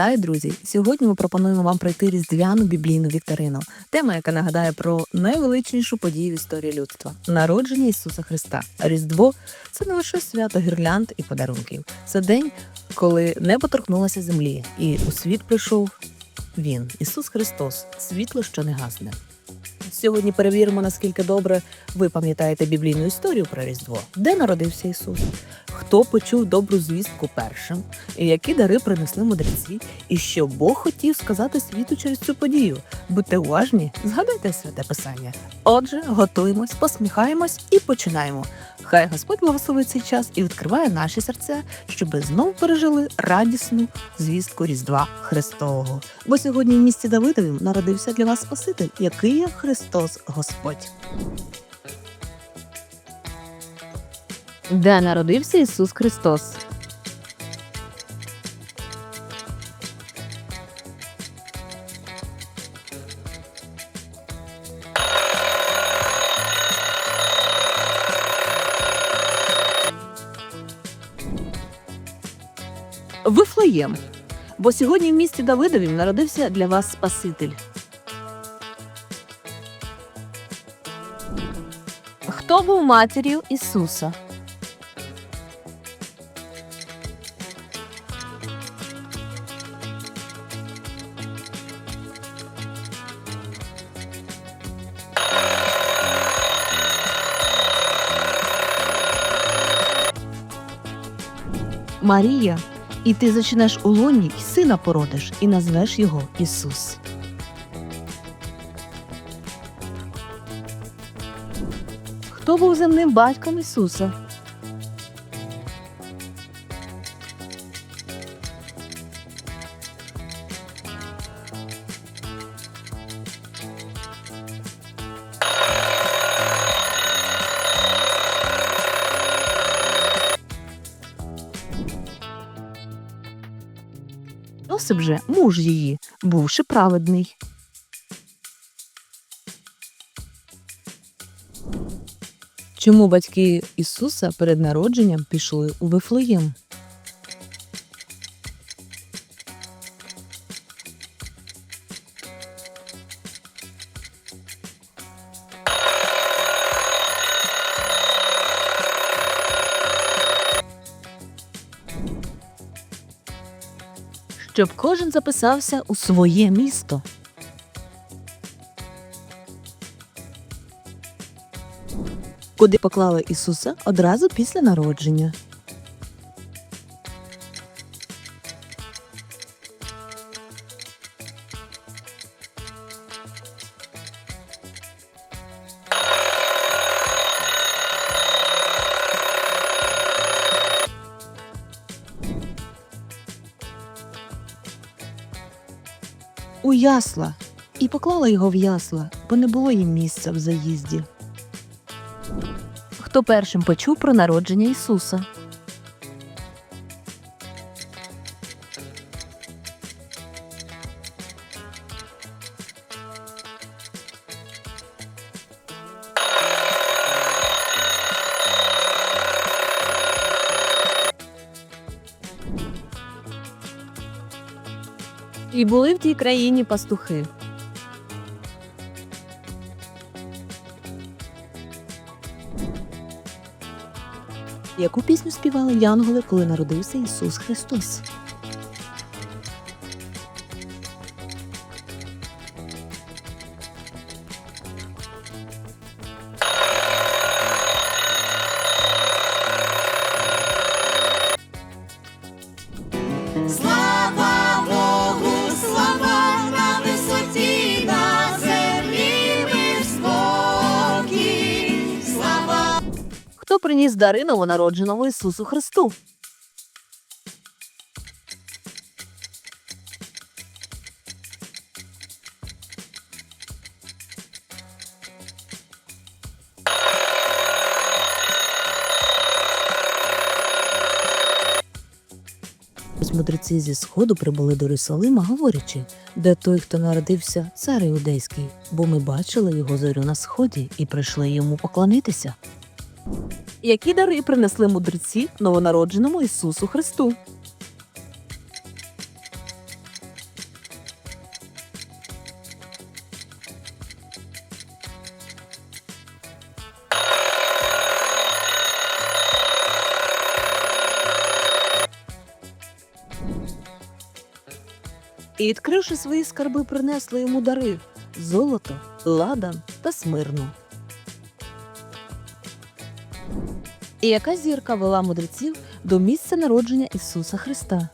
Вітаю, друзі! Сьогодні ми пропонуємо вам пройти різдвяну біблійну вікторину. Тема, яка нагадає про найвеличнішу подію в історії людства народження Ісуса Христа. Різдво це не лише свято гірлянд і подарунків. Це день, коли небо торкнулося землі, і у світ прийшов Він, Ісус Христос, світло, що не гасне. Сьогодні перевіримо, наскільки добре ви пам'ятаєте біблійну історію про Різдво, де народився Ісус, хто почув добру звістку першим, і які дари принесли мудреці, і що Бог хотів сказати світу через цю подію. Будьте уважні, згадайте святе писання. Отже, готуємось, посміхаємось і починаємо. Хай Господь благословить цей час і відкриває наші серця, щоб знову пережили радісну звістку Різдва Христового. Бо сьогодні в місті Давидовім народився для вас Спаситель, який є Христос Господь. Де народився Ісус Христос? Вифлеєм. Бо сьогодні в місті Давидовім народився для вас Спаситель. Хто був матір'ю Ісуса? Марія, і ти зачнеш у лоні сина породиш, і назвеш його Ісус. Хто був земним батьком Ісуса? Йосип же, муж її, бувши праведний. Чому батьки Ісуса перед народженням пішли у Вифлеєм? Щоб кожен записався у своє місто. Куди поклали Ісуса одразу після народження. У ясла. І поклала його в ясла, бо не було їм місця в заїзді. Хто першим почув про народження Ісуса? І були в тій країні пастухи. Яку пісню співали янголи, коли народився Ісус Христос? Хто приніс дари новонародженому Ісусу Христу? Мудреці зі сходу прибули до Єрусалима, говорячи, де той, хто народився, цар іудейський, бо ми бачили його зорю на сході і прийшли йому поклонитися. Які дари принесли мудреці новонародженому Ісусу Христу? І, відкривши свої скарби, принесли йому дари золото, ладан та смирну. І яка зірка вела мудреців до місця народження Ісуса Христа?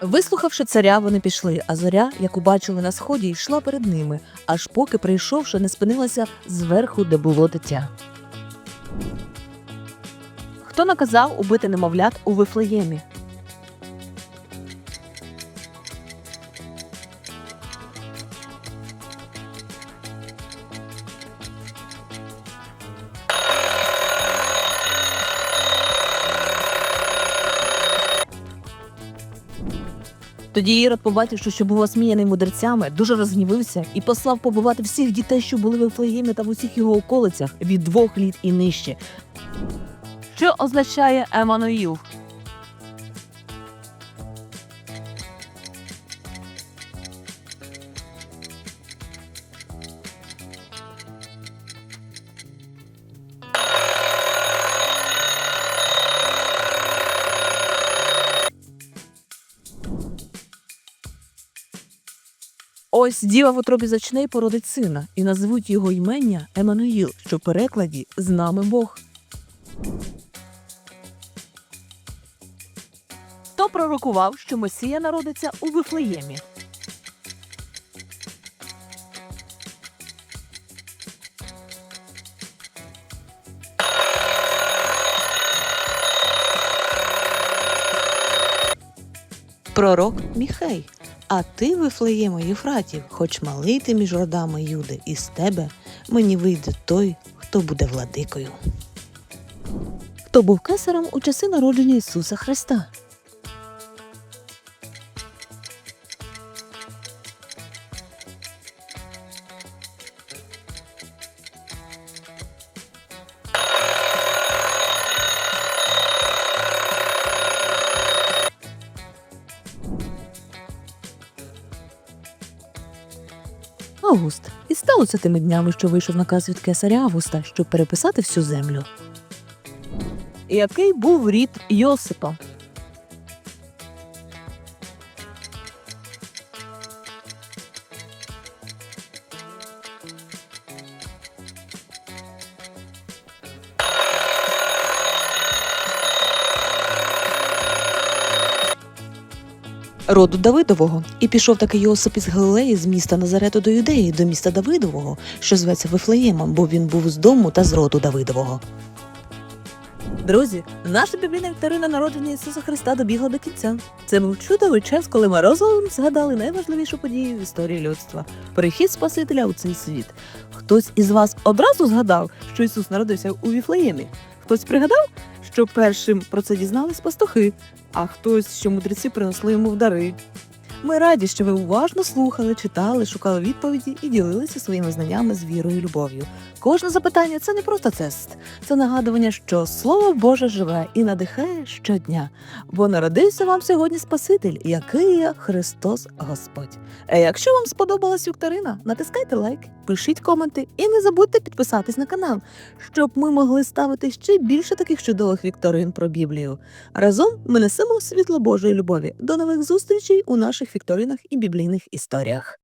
Вислухавши царя, вони пішли, а зоря, яку бачили на сході, йшла перед ними, аж поки, прийшовши, не спинилася зверху, де було дитя. Хто наказав убити немовлят у Вифлеємі? Тоді Ірод, побачивши, що був осміяний мудрецями, дуже розгнівився і послав побувати всіх дітей, що були в Вифлеємі та в усіх його околицях від двох літ і нижче. Що означає Еммануїл? Ось діва в утробі зачне породить сина, і назвуть його ймення Еммануїл, що в перекладі з нами Бог. Хто пророкував, що Месія народиться у Вифлеємі? Пророк Міхей. А ти, Вифлеєме Єфратів, хоч малий ти між родами Юди, і з тебе мені вийде той, хто буде владикою. Хто був кесарем у часи народження Ісуса Христа? Август. І сталося тими днями, що вийшов наказ від кесаря Августа, щоб переписати всю землю. Який був рід Йосипа? Роду Давидового, і пішов таки Йосип із Галилеї з міста Назарету до Юдеї, до міста Давидового, що зветься Вифлеємом, бо він був з дому та з роду Давидового. Друзі, наша біблійна вікторина народження Ісуса Христа добігла до кінця. Це був чудовий час, коли ми разом згадали найважливішу подію в історії людства прихід Спасителя у цей світ. Хтось із вас одразу згадав, що Ісус народився у Віфлеємі. Хтось пригадав, що першим про це дізнались пастухи, а хтось, що мудреці принесли йому в дари. Ми раді, що ви уважно слухали, читали, шукали відповіді і ділилися своїми знаннями з вірою і любов'ю. Кожне запитання це не просто тест, це нагадування, що Слово Боже живе і надихає щодня, бо народився вам сьогодні Спаситель, який є Христос Господь. А якщо вам сподобалась вікторина, натискайте лайк, пишіть коменти і не забудьте підписатись на канал, щоб ми могли ставити ще більше таких чудових вікторин про Біблію. Разом ми несемо світло Божої любові. До нових зустрічей у наших вікторинах і біблійних історіях.